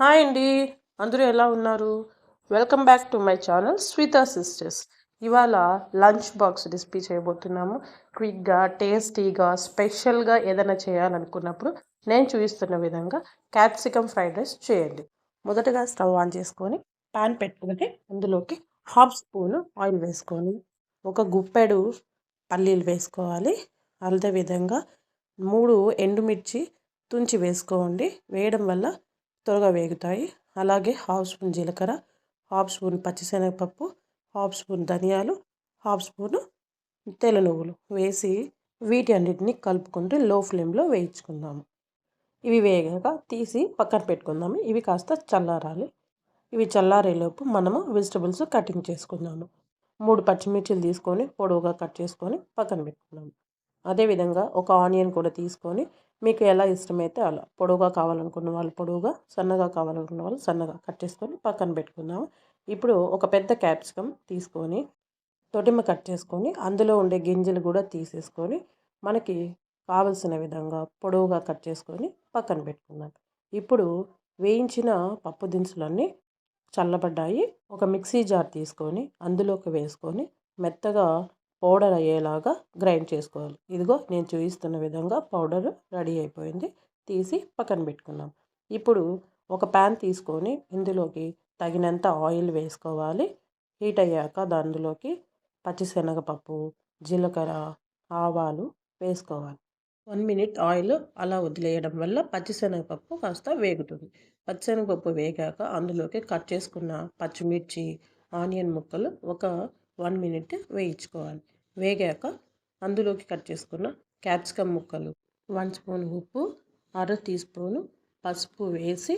Hi అండి. అందరూ ఎలా ఉన్నారు? Welcome back to my channel Swetha sisters. ఇవాళ లంచ్ బాక్స్ రెసిపీ చేయబోతున్నాము. క్విక్గా టేస్టీగా స్పెషల్గా ఏదైనా చేయాలనుకున్నప్పుడు నేను చూపిస్తున్న విధంగా క్యాప్సికమ్ ఫ్రైడ్ రైస్ చేయండి. మొదటగా స్టవ్ ఆన్ చేసుకొని ప్యాన్ పెట్టుకుంటే అందులోకి హాఫ్ స్పూన్ ఆయిల్ వేసుకొని ఒక గుప్పెడు పల్లీలు వేసుకోవాలి. అదే విధంగా మూడు ఎండుమిర్చి తుంచి వేసుకోండి. వేయడం వల్ల త్వరగా వేగుతాయి. అలాగే హాఫ్ స్పూన్ జీలకర్ర హాఫ్ స్పూన్ పచ్చిశనగపప్పు హాఫ్ స్పూన్ ధనియాలు హాఫ్ స్పూన్ తెల్ల నువ్వులు వేసి వీటి అన్నిటిని కలుపుకుంటూ లో ఫ్లేమ్లో వేయించుకుందాము ఇవి వేగాక తీసి పక్కన పెట్టుకుందాము. ఇవి కాస్త చల్లారాలి. ఇవి చల్లారేలోపు మనము వెజిటబుల్స్ కటింగ్ చేసుకుందాము. మూడు పచ్చిమిర్చిలు తీసుకొని పొడవుగా కట్ చేసుకొని పక్కన పెట్టుకున్నాము అదేవిధంగా ఒక ఆనియన్ కూడా తీసుకొని మీకు ఎలా ఇష్టమైతే అలా పొడవుగా కావాలనుకున్న వాళ్ళు పొడవుగా సన్నగా కావాలనుకున్న వాళ్ళు సన్నగా కట్ చేసుకొని పక్కన పెట్టుకుందాం ఇప్పుడు ఒక పెద్ద క్యాప్సికమ్ తీసుకొని తొటిమ కట్ చేసుకొని అందులో ఉండే గింజలు కూడా తీసేసుకొని మనకి కావలసిన విధంగా పొడవుగా కట్ చేసుకొని పక్కన పెట్టుకుందాం. ఇప్పుడు వేయించిన పప్పు దినుసులన్నీ చల్లబడ్డాయి. ఒక మిక్సీ జార్ తీసుకొని అందులోకి వేసుకొని మెత్తగా పౌడర్ అయ్యేలాగా గ్రైండ్ చేసుకోవాలి. ఇదిగో నేను చూపిస్తున్న విధంగా పౌడర్ రెడీ అయిపోయింది. తీసి పక్కన పెట్టుకున్నాం ఇప్పుడు ఒక ప్యాన్ తీసుకొని ఇందులోకి తగినంత ఆయిల్ వేసుకోవాలి. హీట్ అయ్యాక దానిలోకి పచ్చిశనగపప్పు జీలకర్ర ఆవాలు వేసుకోవాలి. వన్ మినిట్ ఆయిల్ అలా వదిలేయడం వల్ల పచ్చిశనగపప్పు కాస్త వేగుతుంది. పచ్చిశనగపప్పు వేగాక అందులోకి కట్ చేసుకున్న పచ్చిమిర్చి ఆనియన్ ముక్కలు ఒక వన్ మినిట్ వేయించుకోవాలి. వేగాక అందులోకి కట్ చేసుకున్న క్యాప్సికమ్ ముక్కలు వన్ స్పూన్ ఉప్పు అర టీ స్పూను పసుపు వేసి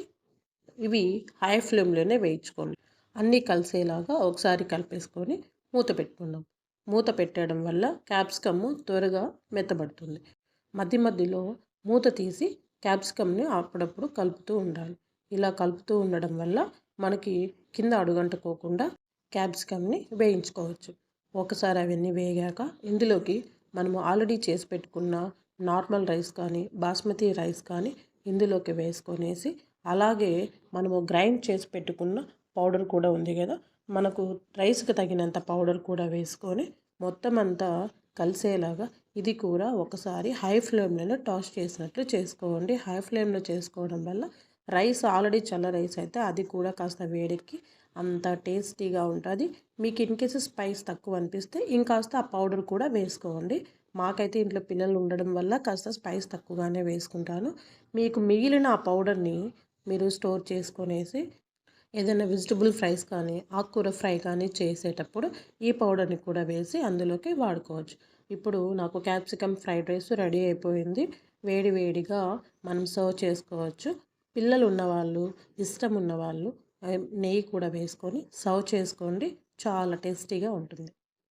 ఇవి హై ఫ్లేమ్లోనే వేయించుకోండి. అన్నీ కలిసేలాగా ఒకసారి కలిపేసుకొని మూత పెట్టుకుందాం. మూత పెట్టడం వల్ల క్యాప్సికమ్ త్వరగా మెత్తబడుతుంది. మధ్య మధ్యలో మూత తీసి క్యాప్సికమ్ని అప్పుడప్పుడు కలుపుతూ ఉండాలి. ఇలా కలుపుతూ ఉండడం వల్ల మనకి కింద అడుగంటుకోకుండా క్యాప్సికమ్ని వేయించుకోవచ్చు. ఒకసారి అవన్నీ వేగాక ఇందులోకి మనము ఆల్రెడీ చేసి పెట్టుకున్న నార్మల్ రైస్ కానీ బాస్మతి రైస్ కానీ ఇందులోకి వేసుకొనేసి అలాగే మనము గ్రైండ్ చేసి పెట్టుకున్న పౌడర్ కూడా ఉంది కదా మనకు రైస్కి తగినంత పౌడర్ కూడా వేసుకొని మొత్తం అంతా కలిసేలాగా ఇది కూడా ఒకసారి హై ఫ్లేమ్లోనే టాస్ చేసినట్లు చేసుకోండి. హై ఫ్లేమ్లో చేసుకోవడం వల్ల రైస్ ఆల్రెడీ చల్ల రైస్ అయితే అది కూడా కాస్త వేడెక్కి అంత టేస్టీగా ఉంటుంది. మీకు ఇన్ కేసు స్పైస్ తక్కువ అనిపిస్తే ఇంకాస్త ఆ పౌడర్ కూడా వేసుకోండి. మాకైతే ఇంట్లో పిల్లలు ఉండడం వల్ల కాస్త స్పైస్ తక్కువగానే వేసుకుంటాను. మీకు మిగిలిన ఆ పౌడర్ని మీరు స్టోర్ చేసుకొనేసి ఏదైనా వెజిటబుల్ ఫ్రైస్ కానీ ఆకుకూర ఫ్రై కానీ చేసేటప్పుడు ఈ పౌడర్ని కూడా వేసి అందులోకి వాడుకోవచ్చు. ఇప్పుడు నాకు క్యాప్సికమ్ ఫ్రైడ్ రైస్ రెడీ అయిపోయింది. వేడి వేడిగా మనం సర్వ్ చేసుకోవచ్చు. పిల్లలు ఉన్నవాళ్ళు ఇష్టం ఉన్నవాళ్ళు నెయ్యి కూడా వేసుకొని సర్వ్ చేసుకోండి. చాలా టేస్టీగా ఉంటుంది.